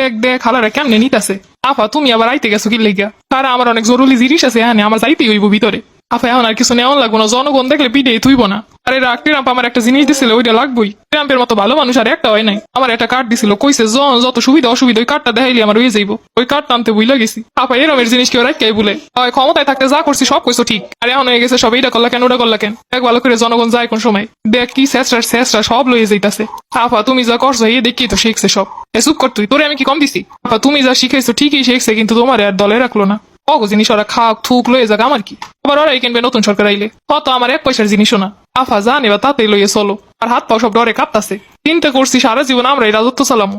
দেখ দেখ খালারা কেমনে নিতাছে? আফা, তুমি আবার আইতে গেছো কি লেগা? তারা আমার অনেক জরুরি জিনিস আছে হ্যাঁ আমার যাইতেই হইব ভিতরে। আফা, এখন আর কিছু নেওয়া লাগবো না, জনগণ দেখলে পিঠে তুইব না। আরে রাখ ট্রাম্প আমার একটা জিনিস দিছিল, ওইটা লাগবই। ট্রাম্পের মতো ভালো মানুষ আর একটা হয় নাই। আমার একটা কার্ড দিছিল, কইছে, জন, যত সুবিধা অসুবিধা, ওই কার্ডটা দেখাইলে আমার হয়ে যাইব। ওই কার্ড টানতে বুঝলা গেছি। আপা, এরমের জিনিস কেউ রাখতে বলে। হয় ক্ষমতায় থাকতে যা করছি সব কইছো ঠিক। আর এখন হয়ে গেছে সব এইটা করলা কেন ওটা করলা কেন? দেখ ভালো করে জনগণ যায় কোন সময়। দেখ কি শেষরা শেষরা সব লয়ে যাইতাছে। আপা, তুমি যা করছ, এই দেখি তো শিখছে সব। এ, চুপ কর তুই, তোরে আমি কি কম দিছি? আপা, তুমি যা শিখেছো ঠিকই শিখছে, কিন্তু তোমার আর দলে রাখল না। অগো জিনিস ওরা খাক, থুক, লয়ে যাক, আমার কি? আবার ওরাই কিনবে নতুন সরকার আইলে। কত আমার এক পয়সার জিনিসও না। আফা এবার তাতেই লইয়ে চলো। আর হাত পাও সব ডরে কাঁপতাছে। চিন্তা করছি, সারা জীবন আমরা এই রাজত্ব চালামো।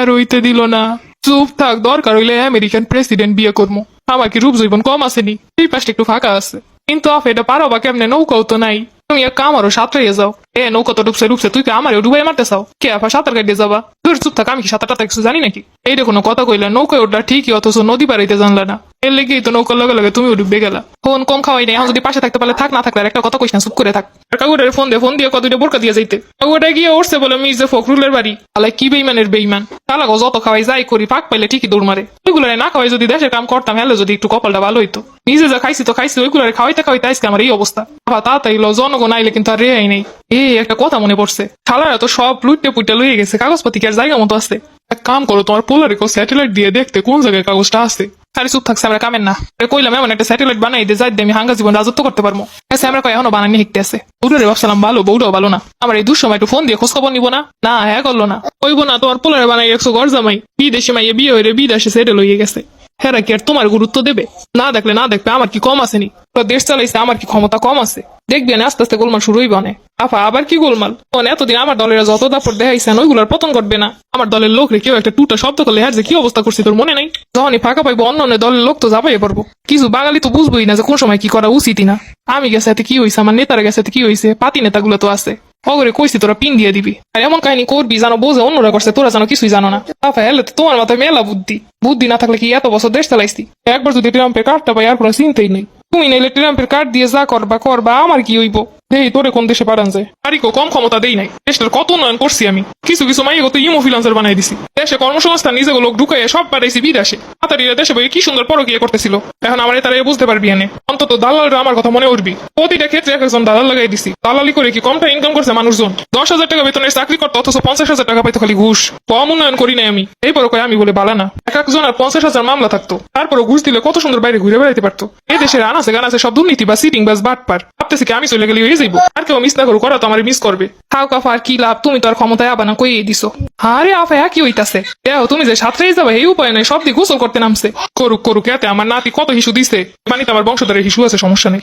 আর হইতে দিল না। চুপ থাক, দরকার হইলে আমেরিকান প্রেসিডেন্ট বিয়ে করব আমার কি রূপ জীবন কম আসেনি? এই পাশটা একটু ফাঁকা আছে। কিন্তু আফা, এটা পারো বা কেমনে? নৌকাও তো নাই। তুমি এক কামারও সাঁতরাইয়ে যাও। এ, নৌকা তো ডুবছে ডুবছে, তুই আমারও ডুবাই মারতে চাও? কে আফা, সাঁতার কাটিয়ে যাবা? তোর চুপ থাক, আমি কি সাঁতার টাতার কিছু জানি নাকি? এইটা কোনো কথা কইলা, নৌকায় ওটা ঠিকই, অথচ নদী পাড়াইতে জানলা না। এর লেগেই তো নৌকার লগে লগে তুমিও ডুববে গেলা। ফোন কম খাওয়াই নাই, এখন যদি পাশে থাকতে পারলে থাক, না থাকলে একটা কথা কইস না, চুপ করে থাক। কাকুটার ফোন দিয়ে ফোন দিয়ে কতটা বোরকা দিয়ে যাইতে। কাকুটা গিয়ে উঠছে বলে, মির্জা ফখরুলের বাড়ি। তাহলে কি বেইমানের বেইমান? তাহলে যত খাওয়াই যাই করি, ফাঁক পাইলে ঠিকই দৌড় মারে। ওইগুলো না খাওয়াই যদি দেশের কাম করতাম হলে যদি একটু কপালটা ভালো হইতো। নিজে যা খাইছি তো খাইছি ওইগুলো খাওয়াইতে খাওয়াইতে আজকে আমার এই অবস্থা। আবার তাড়াতাড়ি লো জনগণ আইলে কিন্তু আর রেহাই নেই। এই একটা কথা মনে পড়ছে। শালারা তো সব লুটে পুটে লইয়ে গেছে কাগজপাতি কি আর জায়গা মতো আছে? এক কাম করো, তোমার পোলারে স্যাটেলাইট দিয়ে দেখতে কোন জায়গায় কাগজটা আছে। আরে চুপ থাকছে, আমরা কামেন না। কইলাম, এমন একটা স্যাটেলাইট বানাই দিয়ে যাই আমি হাঙ্গা জীবন রাজত্ব করতে পারব। এসে আমরা কই, এখনও বানানি হিকতে আছে। বউটারে ভাবছিলাম ভালো, বউটাও ভালো না। আমার এই দুঃসময় একটু ফোন দিয়ে খোঁজ খবর নিবো না। না হ্যাঁ করল না। কইবো না, তোমার পোলারে বানাই একশো ঘর জামাই। বিদেশে মাইয়ে বিয়ে হয়ে বিদেশে সেটেল হয়ে গেছে। হেরা কি আর তোমার গুরুত্ব দেবে? না দেখলে না দেখবে, আমার কি কম আসেনি? তো দেশ চালাইছে, আমার কি ক্ষমতা কম আছে? দেখবি আস্তে আস্তে গোলমাল শুরু অনেক আফা, আবার কি গোলমাল? মানে এতদিন আমার দলের যত দাপট দেখাইছেন ওইগুলোর পতন ঘটবে না। আমার দলের লোক রে, কেউ একটা টুটা শব্দ করলে হ্যাঁ যে কি অবস্থা করছে তোর মনে নাই? যখনই ফাঁকা পাইবো, অন্য অন্য দলের লোক তো যাবাই পারব কিছু বাঙালি তো বুঝবোই না যে কোন সময় কি করা উচিতই না। আমি গেছে কি হয়েছে আমার নেতারা গেছে কি হয়েছে পাতি নেতাগুলো তো আছে। অগরে কইছি তোরা পিন দিয়ে দিবি আর এমন কাহিনী করবি জানো বোঝে অন্যরা করছে তোরা জানো কিছুই জানো না আফা হেলে তো তোমার মাথায় মেলা বুদ্ধি বুদ্ধি না থাকলে কি এত বছর দেশ চালাইছি একবার যদি ট্রাম্পের কার্ডটা পাই আর কোনো চিন্তাই নেই তুমি নাইলে ট্রাম্পের কার্ড দিয়ে যা করবা করবা আমার কি হইব দেই তোরে কোন দেশে পাঠান যায়? আরিকো কম ক্ষমতা দেই নাই। দেশটার কত উন্নয়ন করছি আমি। কিছু কিছু মাইয়ে তো ইমো ফিলান্সার বানাই দিছি। দেশে কর্মসংস্থান নিজে লোক ঢুকাইয়ে সব পাঠাইছি বিদেশে। তাড়াতাড়ি দেশে বই কি সুন্দর পরকিয়া করতেছিল। এখন আমার তারা বুঝতে পারবি এনে। অন্তত দালালরা আমার কথা মনে উঠবি। প্রতিটা ক্ষেত্রে এক একজন দালাল লাগাই দিছি। দালালি করে কি কমটা ইনকাম করছে মানুষজন? দশ হাজার টাকা বেতনের চাকরি করতো অথচ পঞ্চাশ হাজার টাকা পাইতো খালি ঘুষ। কম উন্নয়ন করি নাই আমি। এই পরে কয় আমি বলে বালা না। এক একজন আর পঞ্চাশ হাজার মামলা থাকতো। তারপরে ঘুষ দিলে কত সুন্দর বাইরে ঘুরে বেড়াইতে পারতো। এই দেশের আনাসে গানাসে সব দুর্নীতি বা সিটিং বাস বাটপার। ভাবতেছি কি, আমি চলে গেলে হয়ে যাইবো? আর কেউ মিস না করো করা তো আমার মিস করবে। থাক আফা আর কি লাভ? তুমি তো আর ক্ষমতায় আবার না কইয়ে দিছো? আরে আফা কি হইতাছে। দেখো, তুমি যে সাঁতরেই যাবে, এই উপায় নাই, সব দিয়ে গোসল করতে নামছে। করুক করুক, এতে আমার নাতি কত হিসু দিছে। পানিতে আমার বংশধরের হিসু আছে, সমস্যা নেই।